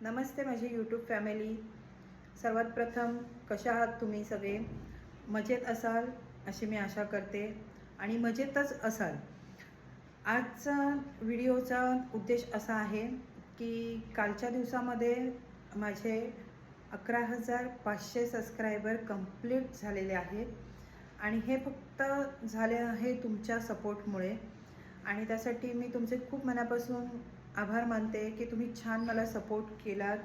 नमस्ते माझी YouTube family सर्वात प्रथम कशा आहात तुम्ही सगळे? मजेत असाल अशी मी आशा करते. आणि मजेतच असाल. आजचा व्हिडिओचा उद्देश असा आहे की कालच्या दिवसामध्ये माझे अकरा हजार पाचशे सबस्क्रायबर कंप्लीट झालेले आहेत. आणि हे फक्त झाले आहे तुमच्या सपोर्टमुळे आणि त्यासाठी मी तुमचे खूप मनापासून आभार मानते की तुम्ही छान मला सपोर्ट केलात.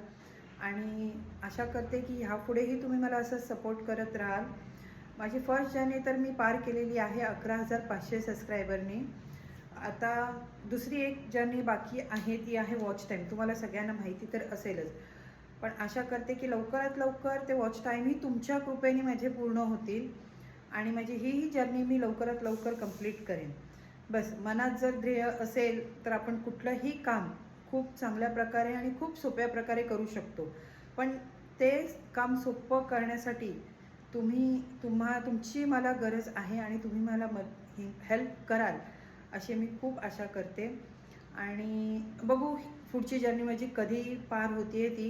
आणि आशा करते की ह्यापुढेही तुम्ही मला असं सपोर्ट करत राहाल. माझी फर्स्ट जर्नी तर मी पार केलेली आहे अकरा हजार पाचशे सबस्क्रायबरनी आता दुसरी एक जर्नी बाकी आहे ती आहे वॉच टाईम तुम्हाला सगळ्यांना माहिती तर असेलच. पण आशा करते की लवकरात लवकर ते वॉच टाईमही तुमच्या कृपेने माझे पूर्ण होतील. आणि माझी ही ही जर्नी मी लवकरात लवकर कंप्लीट करेन. बस मनात जर ध्येय असेल तर आपण कुठलंही काम खूप चांगल्या प्रकारे आणि खूप सोप्या प्रकारे करू शकतो. पण ते काम सोपं करण्यासाठी तुम्ही तुम्हा तुमची मला गरज आहे आणि तुम्ही मला मद हेल्प कराल अशी मी खूप आशा करते. आणि बघू पुढची जर्नी माझी कधी पार होतीये ती.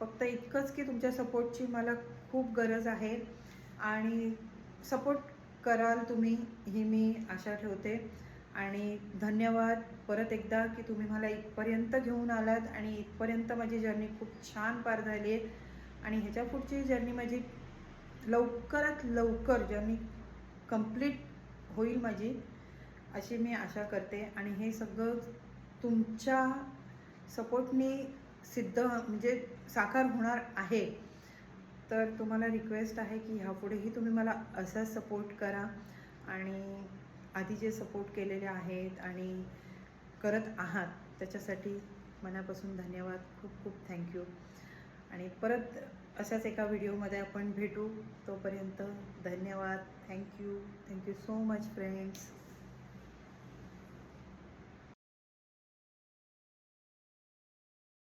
फक्त इतकंच की तुमच्या सपोर्टची मला खूप गरज आहे आणि सपोर्ट कराल तुम्ही ही मी आशा ठेवते. आणि धन्यवाद परत एकदा की तुम्ही मला इथपर्यंत घेऊन आलात आणि इथपर्यंत माझी जर्नी खूप छान पार झाली आहे. आणि ह्याच्या पुढची जर्नी माझी लवकरात लवकर जर्नी कंप्लीट होईल माझी अशी मी आशा करते. आणि हे सगळं तुमच्या सपोर्टनी सिद्ध म्हणजे साकार होणार आहे. तर तुम्हाला रिक्वेस्ट आहे की ह्यापुढेही तुम्ही मला असा सपोर्ट करा. आणि आधी जे सपोर्ट केलेले आहेत आणि करत आहात त्याच्यासाठी मनापासून धन्यवाद. खूप खूप थँक्यू आणि परत अशाच एका व्हिडिओमध्ये आपण भेटू. तोपर्यंत धन्यवाद. Thank you thank you so much friends